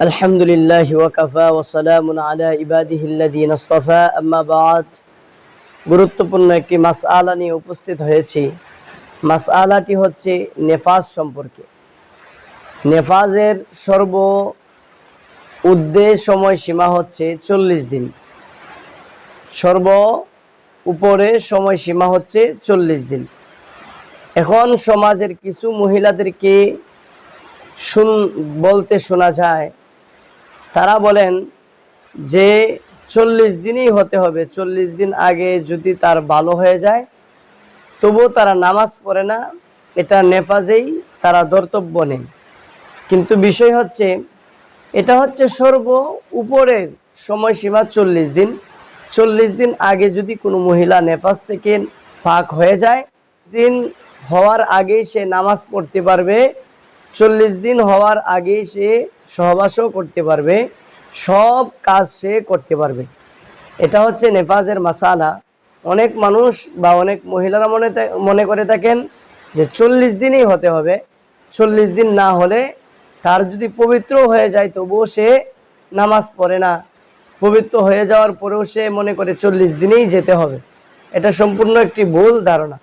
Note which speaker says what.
Speaker 1: الحمد لله وكفى وسلام على عباده الذين اصطفى أما بعد গুরুত্বপূর্ণ একটি মাসআলা নিয়ে উপস্থিত হয়েছি মাসআলাটি হচ্ছে নেফাজ সম্পর্কে নেফাজের সর্ব উদ্দেশ্য সময় সীমা হচ্ছে চল্লিশ দিন সর্ব উপরে সময় সীমা হচ্ছে চল্লিশ দিন এখন সমাজের কিছু মহিলাদেরকে শুন বলতে শোনা যায় তারা বলেন যে চল্লিশ দিনই হতে হবে, চল্লিশ দিন আগে যদি তার ভালো হয়ে যায়, তবুও তারা নামাজ পড়ে না, এটা নেপাজেই তারা দর্তব্য নেই। কিন্তু বিষয় হচ্ছে, এটা হচ্ছে সর্ব উপরের সময়সীমা চল্লিশ দিন। চল্লিশ দিন আগে যদি কোনো মহিলা নেপাজ থেকে পাক হয়ে যায়, দিন হওয়ার আগেই সে নামাজ পড়তে পারবে, চল্লিশ দিন হওয়ার আগেই সে সহবাসও করতে পারবে, সব কাজ সে করতে পারবে। এটা হচ্ছে নেফাজের মাসালা। অনেক মানুষ বা অনেক মহিলারা মনে মনে করে থাকেন যে চল্লিশ দিনই হতে হবে। চল্লিশ দিন না হলে তার যদি পবিত্র হয়ে যায় তবুও সে নামাজ পড়ে না। পবিত্র হয়ে যাওয়ার পরেও সে মনে করে চল্লিশ দিনেই যেতে হবে। এটা সম্পূর্ণ একটি ভুল ধারণা।